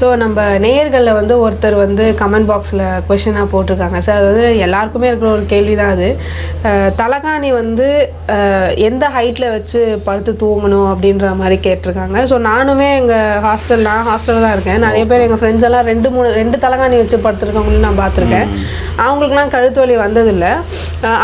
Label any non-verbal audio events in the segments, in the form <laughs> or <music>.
So நம்ம நேயர்களில் வந்து ஒருத்தர் வந்து கமெண்ட் பாக்ஸில் கொஷனாக போட்டிருக்காங்க. சார் அது வந்து எல்லாருக்குமே இருக்கிற ஒரு கேள்வி தான் அது தலகாணி வந்து எந்த ஹைட்டில் வச்சு படுத்து தூங்கணும் அப்படின்ற மாதிரி கேட்டிருக்காங்க. ஸோ நானுமே எங்கள் ஹாஸ்டல் நான் ஹாஸ்டலில் தான் இருக்கேன். நிறைய பேர் எங்கள் ஃப்ரெண்ட்ஸ் எல்லாம் ரெண்டு மூணு ரெண்டு தலகாணி வச்சு படுத்துருக்கவங்களையும் நான் பார்த்துருக்கேன். அவங்களுக்குலாம் கழுத்து வலி வந்ததில்லை.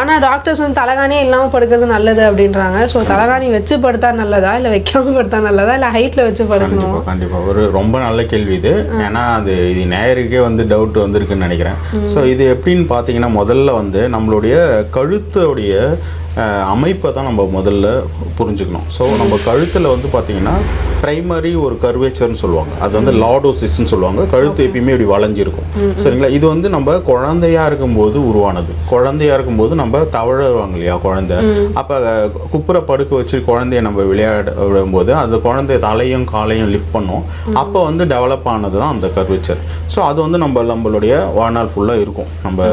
ஆனால் டாக்டர்ஸ் வந்து தலகாணியே இல்லாமல் படுக்கிறது நல்லது அப்படின்றாங்க. ஸோ தலகாணி வச்சு படுத்தா நல்லதா? இல்லை வைக்காம படுத்தா நல்லதா? இல்லை ஹைட்டில் வச்சு படுக்கணும்? கண்டிப்பாக ஒரு ரொம்ப நல்ல கேள்வி. இது ஏன்னா அது இது நேயருக்கே வந்து டவுட் வந்திருக்குன்னு நினைக்கிறேன். ஸோ இது எப்படின்னு பார்த்தீங்கன்னா முதல்ல வந்து நம்மளுடைய கழுத்துடைய அமைப்பை தான் நம்ம முதல்ல புரிஞ்சுக்கணும். ஸோ நம்ம கழுத்தில் வந்து பார்த்தீங்கன்னா பிரைமரி ஒரு கர்வேச்சர்னு சொல்லுவாங்க. அது வந்து லாடோசிஸ்ன்னு சொல்லுவாங்க. கழுத்து எப்பயுமே இப்படி வளைஞ்சிருக்கும். சரிங்களா? இது வந்து நம்ம குழந்தையா இருக்கும்போது உருவானது. குழந்தையா இருக்கும்போது நம்ம தவழுவாங்க இல்லையா குழந்தை? அப்போ குப்புற படுக்க வச்சு குழந்தைய நம்ம விளையாட விடும்போது அந்த குழந்தைய தலையும் காலையும் லிஃப்ட் பண்ணும். அப்போ வந்து டெவலப் ஆனது தான் அந்த கர்வேச்சர் ஸோ அது வந்து நம்ம நம்மளுடைய வாழ்நாள் ஃபுல்லாக இருக்கும். நம்ம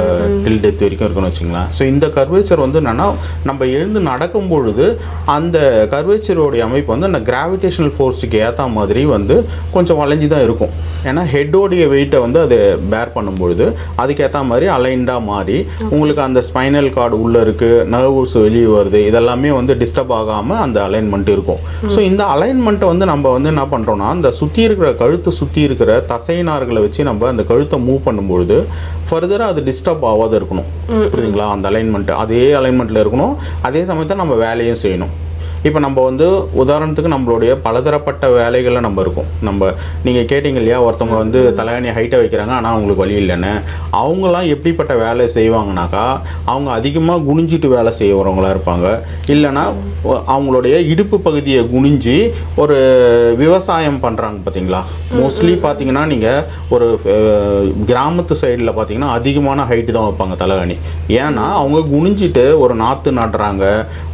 டில் டெத் வரைக்கும் இருக்குன்னு வச்சுங்களேன். ஸோ இந்த கர்வேச்சர் வந்து என்னன்னா நம்ம எழுந்து நடக்கும் பொழுது அந்த கர்வேச்சரோடைய அமைப்பு வந்து அந்த கிராவிடேஷனல் ஃபோர்ஸுக்கு ஏற்ற மாதிரி வந்து கொஞ்சம் வளைஞ்சு தான் இருக்கும். ஏன்னா ஹெட்டோடைய வெயிட்டை வந்து அது பேர் பண்ணும்பொழுது அதுக்கேற்ற மாதிரி அலைண்டாக மாறி உங்களுக்கு அந்த ஸ்பைனல் கார்டு உள்ளே இருக்குது நர்வ்ஸ் வெளியே வருது இதெல்லாமே வந்து டிஸ்டர்ப் ஆகாமல் அந்த அலைன்மெண்ட் இருக்கும். ஸோ இந்த அலைன்மெண்ட்டை வந்து நம்ம வந்து என்ன பண்ணுறோம்னா அந்த சுற்றி இருக்கிற கழுத்தை சுற்றி இருக்கிற தசைநார்களை வச்சு நம்ம அந்த கழுத்தை மூவ் பண்ணும்பொழுது ஃபர்தராக அது டிஸ்டர்ப் ஆகாத இருக்கணும். புரியுதுங்களா? அந்த அலைன்மெண்ட் அதே அலைன்மெண்ட்டில் இருக்கணும். அதே சமயத்தில் நம்ம வேலையும் செய்யணும். இப்போ நம்ம வந்து உதாரணத்துக்கு நம்மளுடைய பலதரப்பட்ட வேலைகளில் நம்ம இருக்கோம். நம்ம நீங்கள் கேட்டிங்க இல்லையா ஒருத்தவங்க வந்து தலையணி ஹைட்டை வைக்கிறாங்க ஆனால் அவங்களுக்கு வழி இல்லைன்னு. அவங்களாம் எப்படிப்பட்ட வேலை செய்வாங்கனாக்கா அவங்க அதிகமாக குனிஞ்சிட்டு வேலை செய்கிறவங்களா இருப்பாங்க. இல்லைன்னா அவங்களுடைய இடுப்பு பகுதியை குனிஞ்சு ஒரு விவசாயம் பண்ணுறாங்க பார்த்தீங்களா மோஸ்ட்லி பார்த்தீங்கன்னா நீங்கள் ஒரு கிராமத்து சைடில் பார்த்தீங்கன்னா அதிகமான ஹைட்டு தான் வைப்பாங்க தலைகாணி ஏன்னா அவங்க குனிஞ்சிட்டு ஒரு நாற்று நடுறாங்க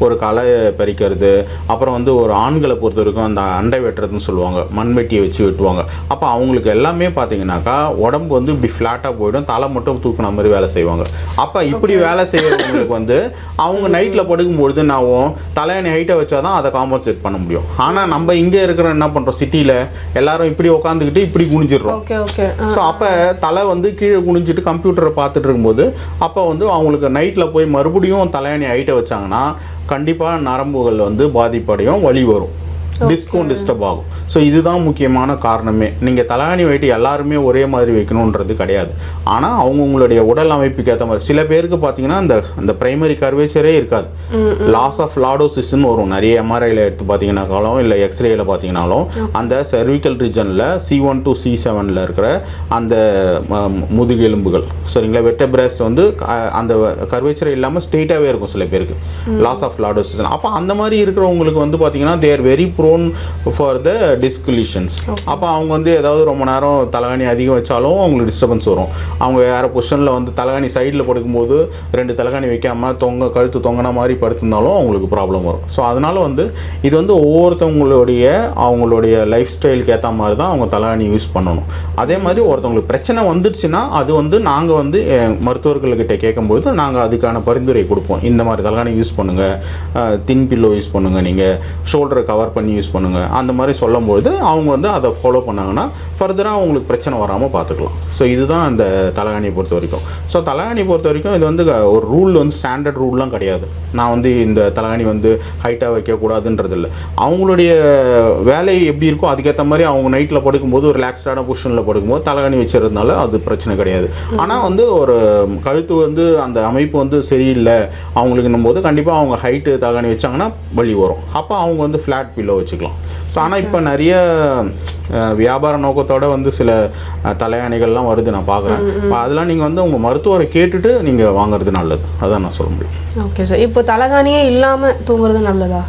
ஒரு களை பறிக்கிறது அப்புறம் வந்து ஒரு ஆண்களை பொறுத்த வரைக்கும் அந்த அண்டை வெட்டுறதுன்னு சொல்லுவாங்க மண்வெட்டியை வச்சு வெட்டுவாங்க. அப்போ அவங்களுக்கு எல்லாமே பார்த்தீங்கன்னாக்கா உடம்பு வந்து இப்படி ஃப்ளாட்டாக போயிடும் தலை மட்டும் தூக்குன மாதிரி வேலை செய்வாங்க. அப்போ இப்படி வேலை செய்கிறவங்களுக்கு வந்து அவங்க <laughs> நைட்டில் படுக்கும்பொழுது நாவும் தலையணை ஹைட்டை வச்சா தான் அதை காம்பன்சேட் பண்ண முடியும். ஆனால் நம்ம இங்கே இருக்கிற என்ன பண்ணுறோம் சிட்டியில் எல்லாரும் இப்படி உட்காந்துக்கிட்டு இப்படி குனிஞ்சிடுறோம். ஸோ அப்போ தலை வந்து கீழே குனிஞ்சிட்டு கம்ப்யூட்டரை பார்த்துட்டு இருக்கும்போது அப்போ வந்து அவங்களுக்கு நைட்டில் போய் மறுபடியும் தலையணை ஹைட்டை வச்சாங்கன்னா கண்டிப்பாக நரம்புகள் வந்து பாதிப்படையும் வழி வரும். டிஸ்கும் டிஸ்டர்ப் ஆகும். ஸோ இதுதான் முக்கியமான காரணமே. நீங்கள் தலையணி வெயிட்டு எல்லாருமே ஒரே மாதிரி வைக்கணுன்றது கிடையாது. ஆனால் அவங்கவுங்களுடைய உடல் அமைப்புக்கு ஏற்ற மாதிரி சில பேருக்கு பார்த்தீங்கன்னா அந்த அந்த பிரைமரி கர்வேச்சரே இருக்காது. லாஸ் ஆஃப் லாடோசிஸ்ன்னு வரும். நிறைய எம்ஆர்ஐயில் எடுத்து பார்த்தீங்கன்னாக்காலும் இல்லை எக்ஸ்ரேயில் பார்த்தீங்கன்னாலும் அந்த cervical ரீஜனில் சி ஒன் டு சி செவனில் இருக்கிற அந்த முதுகெலும்புகள் சரிங்களா? வெட்டபிரஸ் வந்து அந்த கர்வேச்சர் இல்லாமல் ஸ்ட்ரெயிட்டாகவே இருக்கும் சில பேருக்கு. லாஸ் ஆஃப் லாடோசிஸ் அப்போ அந்த மாதிரி இருக்கிறவங்களுக்கு வந்து பார்த்தீங்கன்னா they're very prone for the dislocations அப்போ அவங்க வந்து ஏதாவது ரொம்ப நேரம் தலைகாணி அதிகம் வச்சாலும் அவங்களுக்கு டிஸ்டர்பன்ஸ் வரும். அவங்க வேறு பொசிஷனில் வந்து தலைகாணி சைடில் படுக்கும்போது ரெண்டு தலைகாணி வைக்காம தொங்க கழுத்து தொங்கின மாதிரி படுத்திருந்தாலும் அவங்களுக்கு ப்ராப்ளம் வரும். ஸோ அதனால் வந்து இது வந்து ஒவ்வொருத்தவங்களுடைய அவங்களுடைய லைஃப் ஸ்டைலுக்கு ஏற்ற மாதிரி தான் அவங்க தலைகாணி யூஸ் பண்ணணும். அதே மாதிரி ஒருத்தவங்களுக்கு பிரச்சனை வந்துடுச்சுன்னா அது வந்து நாங்கள் வந்து மருத்துவர்கள்கிட்ட கேட்கும்பொழுது நாங்கள் அதுக்கான பரிந்துரை கொடுப்போம். இந்த மாதிரி தலைகாணி யூஸ் பண்ணுங்கள் தின் பில்லோ யூஸ் பண்ணுங்கள் நீங்கள் ஷோல்டரை கவர் பண்ணி யூஸ் பண்ணுங்கள் அந்த மாதிரி சொல்லும்பொழுது அவங்க வந்து அதை ஃபாலோ பண்ணாங்கன்னா ஃபர்தராக அவங்களுக்கு பிரச்சனை வராமல் பார்த்துக்கலாம் ஸோ இதுதான் அந்த தலைகாணியை பொறுத்த வரைக்கும். ஸோ தலைகாணி பொறுத்த வரைக்கும் இது வந்து ஒரு ரூல் வந்து ஸ்டாண்டர்ட் ரூல்லாம் கிடையாது. நான் வந்து இந்த தலைகாணி வந்து ஹைட்டாக வைக்கக்கூடாதுன்றது இல்லை. அவங்களுடைய வேலை எப்படி இருக்கோ அதுக்கேற்ற மாதிரி அவங்க நைட்டில் படுக்கும்போது ஒரு ரிலாக்ஸ்டான பொசிஷனில் படுக்கும்போது தலைகாணி வச்சிருந்தால அது பிரச்சனை கிடையாது. ஆனால் வந்து ஒரு கழுத்து வந்து அந்த அமைப்பு வந்து சரியில்லை அவங்களுக்குன்னும் போது கண்டிப்பாக அவங்க ஹைட்டு தலைகாணி வச்சாங்கன்னா வழி வரும். அப்போ அவங்க வந்து ஃப்ளாட் பில்லோ வச்சுக்கலாம். ஸோ ஆனால் இப்போ நிறைய வியாபார நோக்கத்தோட வந்து சில தலையணைகள்லாம் வருது நான் பார்க்குறேன் அதெல்லாம் நீங்கள் வந்து உங்கள் மருத்துவரை கேட்டுட்டு நீங்கள் வாங்குறது நல்லது. அதான் நான் சொல்ல முடியும். Okay sir. இப்போ தலகாணியே இல்லாமல் தூங்குறது நல்லதா?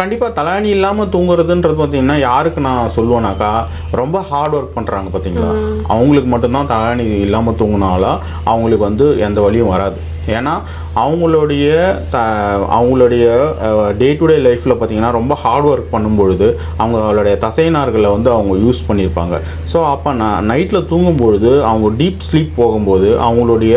கண்டிப்பாக தலையணி இல்லாமல் தூங்குறதுன்றது பார்த்தீங்கன்னா யாருக்கு நான் சொல்லுவேனாக்கா ரொம்ப ஹார்ட் ஒர்க் பண்ணுறாங்க பார்த்தீங்களா அவங்களுக்கு மட்டும்தான் தலையணி இல்லாமல் தூங்கினாலா அவங்களுக்கு வந்து எந்த வழியும் வராது. ஏன்னா அவங்களுடைய த அவங்களுடைய டே டு டே லைஃப்பில் பார்த்தீங்கன்னா ரொம்ப ஹார்ட் ஒர்க் பண்ணும்பொழுது அவங்களுடைய தசைநார்களை வந்து அவங்க யூஸ் பண்ணியிருப்பாங்க ஸோ அப்போ நான் நைட்டில் தூங்கும்பொழுது அவங்க டீப் ஸ்லீப் போகும்போது அவங்களுடைய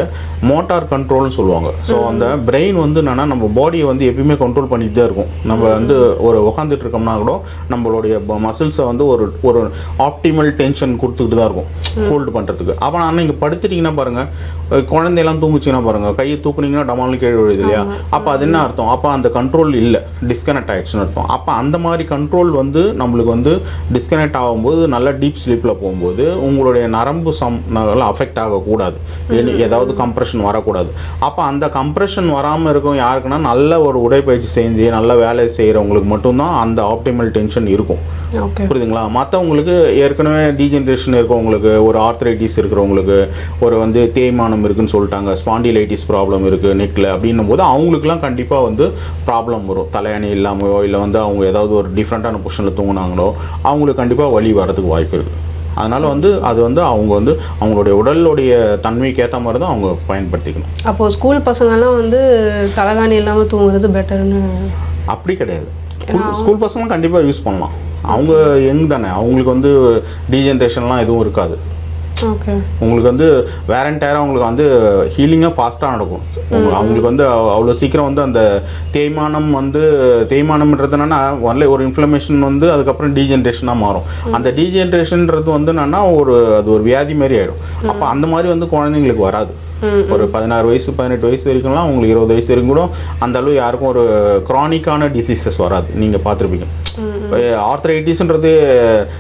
மோட்டார் கண்ட்ரோல்னு சொல்லுவாங்க. ஸோ அந்த பிரெயின் வந்து என்னென்னா நம்ம பாடியை வந்து எப்பயுமே கண்ட்ரோல் பண்ணிட்டு தான் இருக்கும். நம்ம வந்து ஒரு உட்காந்துட்டு இருக்கோம்னா கூட நம்மளுடைய மசில்ஸை வந்து ஒரு ஒரு ஆப்டிமல் டென்ஷன் கொடுத்துக்கிட்டு தான் இருக்கும் ஹோல்டு பண்ணுறதுக்கு அப்போ நான் நீங்கள் படுத்துட்டீங்கன்னா பாருங்கள் குழந்தையெல்லாம் தூங்குச்சிங்கன்னா பாருங்கள் கையை தூக்குனீங்கன்னா டமால்னு கீழே விழுது இல்லையா? அப்போ அது என்ன அர்த்தம்? அப்போ அந்த கண்ட்ரோல் இல்லை. டிஸ்கனெக்ட் ஆயிடுச்சுன்னு அர்த்தம். அப்போ அந்த மாதிரி கண்ட்ரோல் வந்து நம்மளுக்கு வந்து டிஸ்கனெக்ட் ஆகும்போது நல்லா டீப் ஸ்லீப்பில் போகும்போது உங்களுடைய நரம்பு சம் அஃபெக்ட் ஆகக்கூடாது. ஏதாவது கம்ப்ரெஷன் வரக்கூடாது. அப்போ அந்த கம்ப்ரெஷன் வராமல் இருக்கும் யாருக்குன்னா நல்ல ஒரு உடற்பயிற்சி செஞ்சு நல்ல வேலை செய்கிறவங்களுக்கு மட்டும்தான் அந்த ஆப்டிமல் டென்ஷன் இருக்கும். புரியுதுங்களா? மற்றவங்களுக்கு ஏற்கனவே டீஜென்ரேஷன் இருக்கவங்களுக்கு ஒரு ஆர்த்ரைட்டிஸ் இருக்கிறவங்களுக்கு ஒரு வந்து தேய்மானம் இருக்குன்னு சொல்லிட்டாங்க ஸ்பாண்டிலைட்டிஸ் ப்ராப்ளம் இருக்குது நெக்கில் அப்படின்னும் போது அவங்களுக்குலாம் கண்டிப்பாக வந்து ப்ராப்ளம் வரும். தலையணி இல்லாமையோ இல்லை வந்து அவங்க ஏதாவது ஒரு டிஃப்ரெண்ட்டான பொசிஷனில் தூங்குனாங்களோ அவங்களுக்கு கண்டிப்பாக வலி வரதுக்கு வாய்ப்பு இருக்குது அதனால் வந்து அது வந்து அவங்க வந்து அவங்களுடைய உடலுடைய தன்மைக்கு ஏற்ற மாதிரி தான் அவங்க பயன்படுத்திக்கணும். அப்போது ஸ்கூல் பசங்கெல்லாம் வந்து தலகாணி இல்லாமல் தூங்குறது பெட்டர்னு அப்படி கிடையாது. ஸ்கூல் பசங்களும் கண்டிப்பாக யூஸ் பண்ணலாம். அவங்க யங் தானே. அவங்களுக்கு வந்து டீஜென்ரேஷன்லாம் எதுவும் இருக்காது. உங்களுக்கு வந்து வேற டயராக உங்களுக்கு வந்து ஹீலிங்காக ஃபாஸ்ட்டாக நடக்கும். உங்க- அவங்களுக்கு வந்து அவ்- அவ்வளோ சீக்கிரம் வந்து அந்த தேய்மானம் வந்து தேய்மானம்ன்றது என்னன்னா ஒன்லே ஒரு இன்ஃப்ளமேஷன் வந்து அதுக்கப்புறம் டீஜென்ரேஷனாக மாறும். அந்த டீஜென்ரேஷன்ன்றது வந்து என்னன்னா ஒரு அது ஒரு வியாதி மாதிரி ஆயிடும். அப்போ அந்த மாதிரி வந்து குழந்தைங்களுக்கு வராது. ஒரு பதினாறு வயசு பதினெட்டு வயசு வரைக்கும்லாம் உங்களுக்கு இருபது வயசு வரைக்கும் கூட அந்த அளவு யாருக்கும் ஒரு க்ரானிக்கான டிசீசஸ் வராது. நீங்கள் பார்த்துருப்பீங்க. ஆர்த்ரைட்டிஸ்ன்றது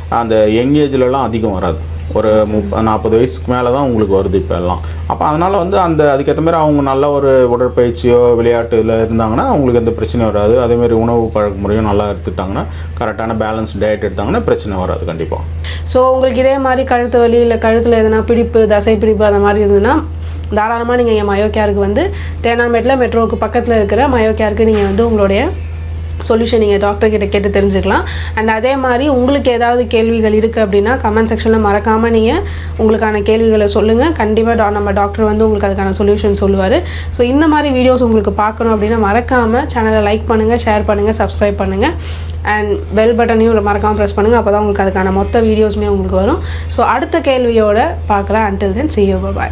அந்த யங் ஏஜ்லலாம் அதிகம் வராது. ஒரு முப் நாற்பது வயசுக்கு மேலே தான் உங்களுக்கு வருது இப்போ எல்லாம். அப்போ அதனால் வந்து அந்த அதுக்கேற்ற மாதிரி அவங்க நல்ல ஒரு உடற்பயிற்சியோ விளையாட்டில் இருந்தாங்கன்னா அவங்களுக்கு எந்த பிரச்சனையும் வராது. அதேமாதிரி உணவு பழக்க முறையும் நல்லா எடுத்துட்டாங்கன்னா கரெக்டான பேலன்ஸ் டயட் எடுத்தாங்கன்னா பிரச்சனை வராது கண்டிப்பாக ஸோ உங்களுக்கு இதே மாதிரி கழுத்து வலி இல்லை கழுத்தில் எதனா பிடிப்பு தசை பிடிப்பு அந்த மாதிரி இருந்ததுன்னா தாராளமாக நீங்கள் என் மயோ கேருக்கு வந்து தேனாம்பேட்டில் மெட்ரோவுக்கு பக்கத்தில் இருக்கிற மயோ கேருக்கு நீங்கள் வந்து உங்களுடைய சொல்யூஷன் நீங்கள் டாக்டர் கிட்ட கேட்டு தெரிஞ்சுக்கலாம். அண்ட் அதே மாதிரி உங்களுக்கு ஏதாவது கேள்விகள் இருக்குது அப்படின்னா கமெண்ட் செக்ஷனில் மறக்காமல் நீங்கள் உங்களுக்கான கேள்விகளை சொல்லுங்கள் கண்டிப்பாக டா நம்ம டாக்டர் வந்து உங்களுக்கு அதுக்கான சொல்யூஷன் சொல்லுவார். ஸோ இந்த மாதிரி வீடியோஸ் உங்களுக்கு பார்க்கணும் அப்படின்னா மறக்காமல் சேனலை லைக் பண்ணுங்கள் ஷேர் பண்ணுங்கள் சப்ஸ்கிரைப் பண்ணுங்கள் அண்ட் பெல் பட்டனையும் மறக்காமல் ப்ரெஸ் பண்ணுங்கள் அப்போ தான் உங்களுக்கு அதுக்கான மொத்த வீடியோஸுமே உங்களுக்கு வரும். ஸோ அடுத்த கேள்வியோட பார்க்கலாம். Until then see you.